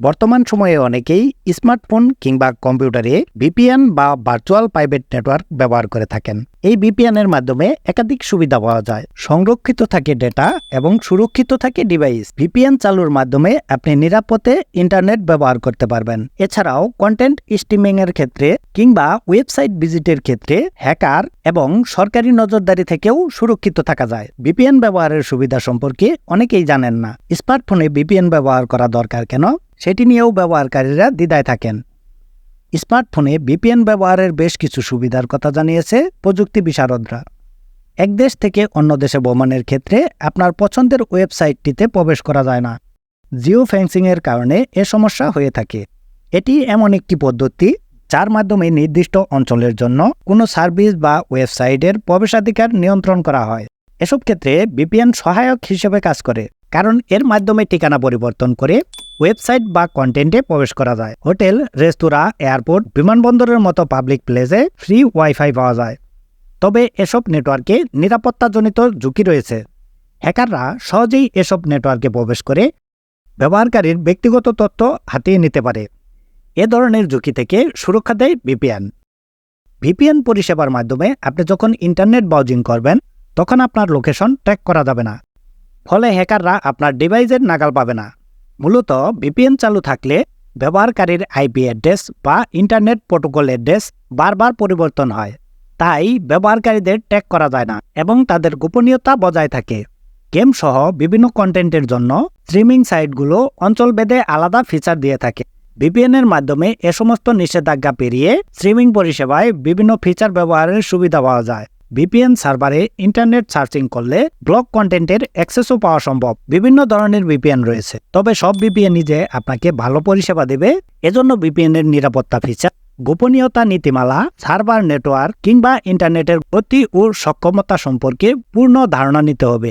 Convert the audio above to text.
বর্তমান সময়ে অনেকেই স্মার্টফোন কিংবা কম্পিউটারে ভিপিএন বা ভার্চুয়াল প্রাইভেট নেটওয়ার্ক ব্যবহার করে থাকেন। এই ভিপিএন এর মাধ্যমে একাধিক সুবিধা পাওয়া যায়। সংরক্ষিত থাকে ডেটা এবং সুরক্ষিত থাকে ডিভাইস। ভিপিএন চালুর মাধ্যমে আপনি নিরাপদে ইন্টারনেট ব্যবহার করতে পারবেন। এছাড়াও কন্টেন্ট স্ট্রিমিং এর ক্ষেত্রে কিংবা ওয়েবসাইট ভিজিটের ক্ষেত্রে হ্যাকার এবং সরকারি নজরদারি থেকেও সুরক্ষিত থাকা যায়। ভিপিএন ব্যবহারের সুবিধা সম্পর্কে অনেকেই জানেন না। স্মার্টফোনে ভিপিএন ব্যবহার করা দরকার কেন? সেটি নিয়েও ব্যবহারকারীরা দ্বিধায় থাকেন। স্মার্টফোনে ভিপিএন ব্যবহারের বেশ কিছু সুবিধার কথা জানিয়েছে প্রযুক্তি বিশারদরা। এক দেশ থেকে অন্য দেশে ভ্রমণের ক্ষেত্রে আপনার পছন্দের ওয়েবসাইটটিতে প্রবেশ করা যায় না। জিও ফেন্সিংয়ের কারণে এ সমস্যা হয়ে থাকে। এটি এমন একটি পদ্ধতি যার মাধ্যমে নির্দিষ্ট অঞ্চলের জন্য কোনো সার্ভিস বা ওয়েবসাইটের প্রবেশাধিকার নিয়ন্ত্রণ করা হয়। এসব ক্ষেত্রে ভিপিএন সহায়ক হিসেবে কাজ করে, কারণ এর মাধ্যমে ঠিকানা পরিবর্তন করে ওয়েবসাইট বা কন্টেন্টে প্রবেশ করা যায়। হোটেল, রেস্তোরাঁ, এয়ারপোর্ট, বিমানবন্দরের মতো পাবলিক প্লেসে ফ্রি ওয়াইফাই পাওয়া যায়। তবে এসব নেটওয়ার্কে নিরাপত্তাজনিত ঝুঁকি রয়েছে। হ্যাকাররা সহজেই এসব নেটওয়ার্কে প্রবেশ করে ব্যবহারকারীর ব্যক্তিগত তথ্য হাতিয়ে নিতে পারে। এ ধরনের ঝুঁকি থেকে সুরক্ষা দেয় ভিপিএন। ভিপিএন পরিষেবার মাধ্যমে আপনি যখন ইন্টারনেট ব্রাউজিং করবেন, তখন আপনার লোকেশন ট্র্যাক করা যাবে না। ফলে হ্যাকাররা আপনার ডিভাইসের নাগাল পাবে না। মূলত ভিপিএন চালু থাকলে ব্যবহারকারীর আইপি অ্যাড্রেস বা ইন্টারনেট প্রোটোকল অ্যাড্রেস বারবার পরিবর্তন হয়। তাই ব্যবহারকারীদের ট্র্যাক করা যায় না এবং তাদের গোপনীয়তা বজায় থাকে। গেম সহ বিভিন্ন কন্টেন্টের জন্য স্ট্রিমিং সাইটগুলো অঞ্চলভেদে আলাদা ফিচার দিয়ে থাকে। ভিপিএন এর মাধ্যমে এ সমস্ত নিষেধাজ্ঞা পেরিয়ে স্ট্রিমিং পরিষেবায় বিভিন্ন ফিচার ব্যবহারের সুবিধা পাওয়া যায়। ভিপিএন সার্ভারে ইন্টারনেট সার্চিং করলে ব্লক কন্টেন্টের অ্যাক্সেসও পাওয়া সম্ভব। বিভিন্ন ধরনের ভিপিএন রয়েছে। তবে সব ভিপিএনই যে আপনাকে ভালো পরিষেবা দেবে, এজন্য ভিপিএন এর নিরাপত্তা ফিচার গোপনীয়তা নীতিমালা সার্ভার নেটওয়ার্ক কিংবা ইন্টারনেটের গতি ও সক্ষমতা সম্পর্কে পূর্ণ ধারণা নিতে হবে।